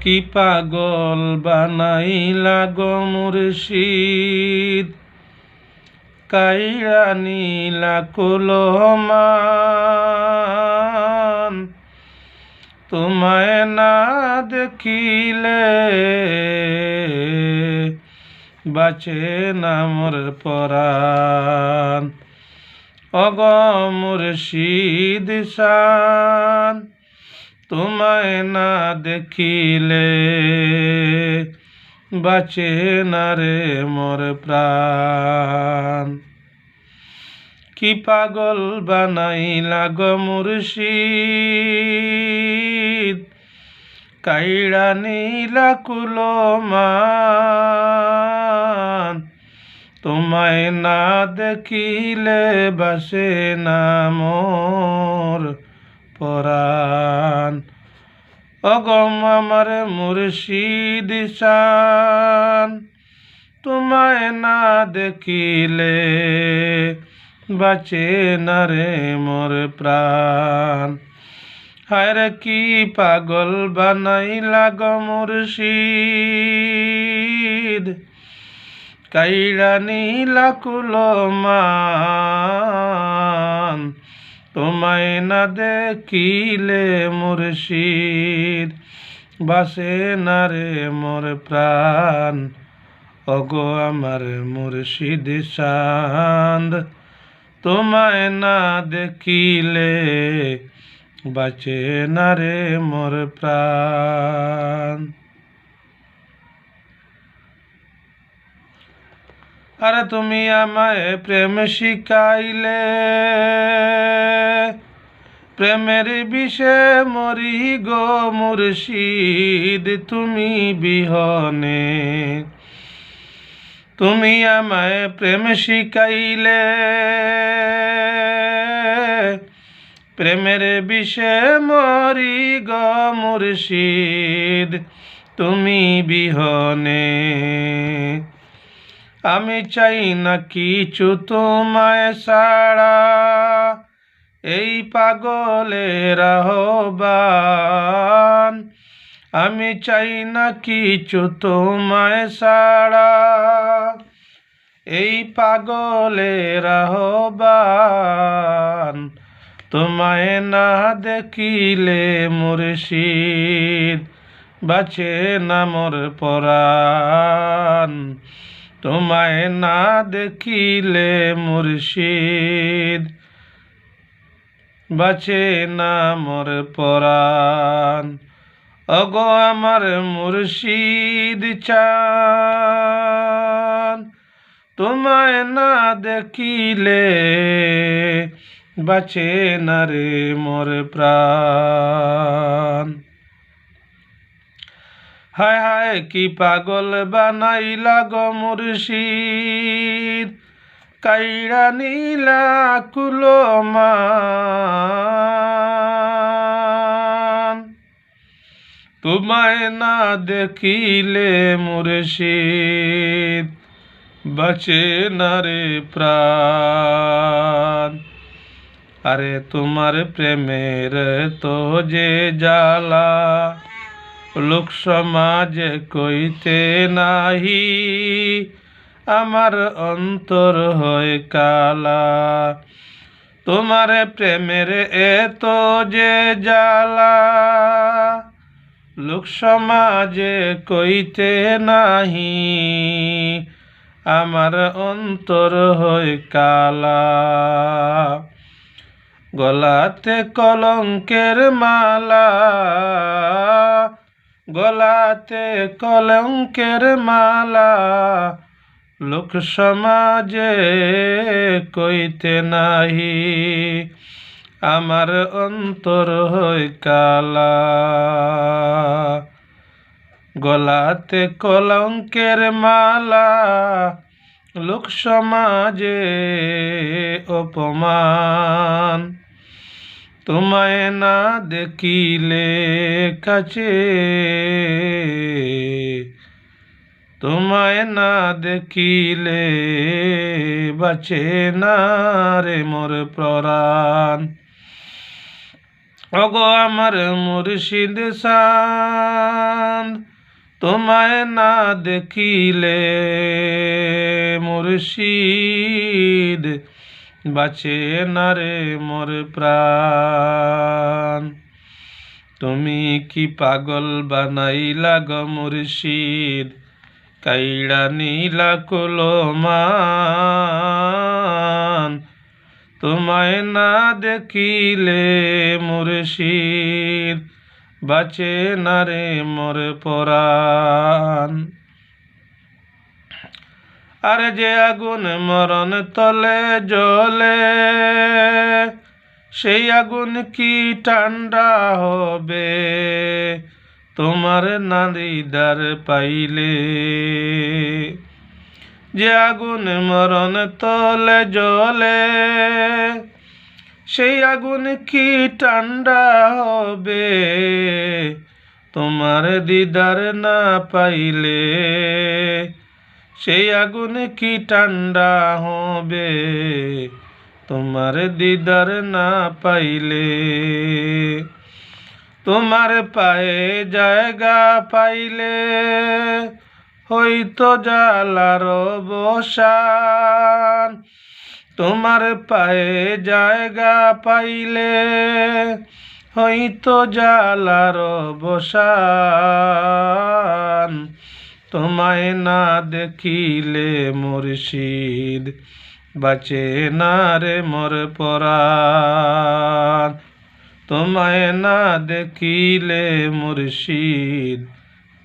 কি পাগল বানাইলা গো মুর্শিদ? কাইরা নীলা কুলমান। তোমায় না দেখিলে বাঁচে না মোর পরাণ। অগ মুর্শিদ শান। তোমায় না দেখিলে বাঁচে না রে মোর প্রাণ। কি পাগল বানাইলা গো মুর্শিদ, কাইড়া নীলা কুলমান। তোমায় না দেখিলে বাসে না মোর পরাণ। অগম আমার মুর্শিদ শান তোমায় না দেখিলে বাঁচে না রে মোর প্রাণ। হায়রে কি পাগল বানাইলা গো মুর্শিদ। কাইরা নীলা কুলমান। তোমায় না দেখিলে মুর্শিদ, বাসে না রে মোর প্রাণ। অগো আমার মুর্শিদ চাঁদ, তোমায় না দেখিলে বাঁচে না রে মোর প্রাণ। আরে তুমি আমায় প্রেম শিখাইলে। প্রেমের বিষে মরি গো মুর্শিদ, তুমি বিহনে। তুমি আমায় প্রেম শিখাইলে। প্রেমের বিষে মরি গো মুর্শিদ, তুমি বিহনে। আমি চাই না কিছু তোমায় সাড়া এই পাগলের আহ্বান। আমি চাই না কিছু তোমায় সাড়া এই পাগলের আহ্বান। তোমায় না দেখিলে মুর্শিদ বাঁচে না মোর পরাণ। তোমায় না দেখিলে মুর্শিদ, বাঁচে না মোর পরাণ। অগো আমার মুর্শিদ চান, তোমায় না দেখিলে বাঁচে না রে মোর প্রাণ। হায় হায়, কি পাগল বানাইলা গো মুর্শিদ। কাইরা নীলা কুলমান তোমায় না দেখিলে মুর্শিদ, বাঁচে না রে প্রাণ। আরে তোমার প্রেমের তো যে জ্বালা লোক সমাজে কইতে নাহি, আমার অন্তর হয় কালা। তোমার প্রেমের এত যে জ্বালা লোক সমাজে কইতে নাহি, আমার অন্তর হয় কালা। গলাতে কলঙ্কের মালা গলাতে কলঙ্কের মালা, লোক সমাজে কইতে নাহি। আমার অন্তর হই কালা। গলাতে কলঙ্কের মালা, লোক সমাজে অপমান। তোমায় না দেখিলে কাছে, তোমায় না দেখিলে বাঁচে না রে মোর প্রাণ। অগো আমার মুর্শিদ সান্দ তোমায় না দেখিলে মুর্শিদ বাঁচে না রে মোর প্রাণ। তুমি কি পাগল বানাইলা গ মুর্শিদ? কাইড়া নীলা কুলমান। তোমায় না দেখিলে মুর্শিদ, বাঁচে না রে মোর পরাণ। আরে যে আগুন মরণ তলে জলে সেই আগুন কি ঠান্ডা হবে? তোমার নারীদার পাইলে। যে আগুন মরণ তলে জলে সেই আগুন কি ঠান্ডা হবে? তোমার দিদার না পাইলে। সেই আগুন কি ঠান্ডা হবে? তোমার দিদার না পাইলে। তোমার পায়ে জায়গা পাইলে। হইতো জালার বসান তোমার পায়ে জায়গা পাইলে। হইতো জালার বসান তোমায় না দেখিলে মুর্শিদ, বাঁচে না রে মোর পরাণ। তোমায় না দেখিলে মুর্শিদ,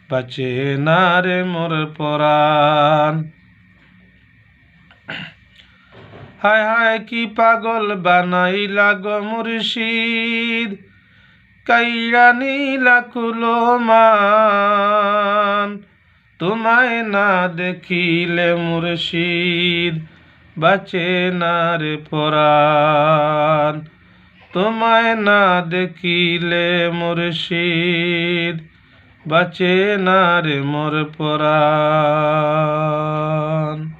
বাঁচে না রে মোর পরাণ। হায় হায় কি পাগল বানাইলা গো মুর্শিদ, কাইরা নীলা কুলমান তোমায় না দেখিলে মুর্শিদ, বাঁচে না রে পরাণ। তোমায় না দেখিলে মুর্শিদ, বাঁচে না রে মোর পরাণ।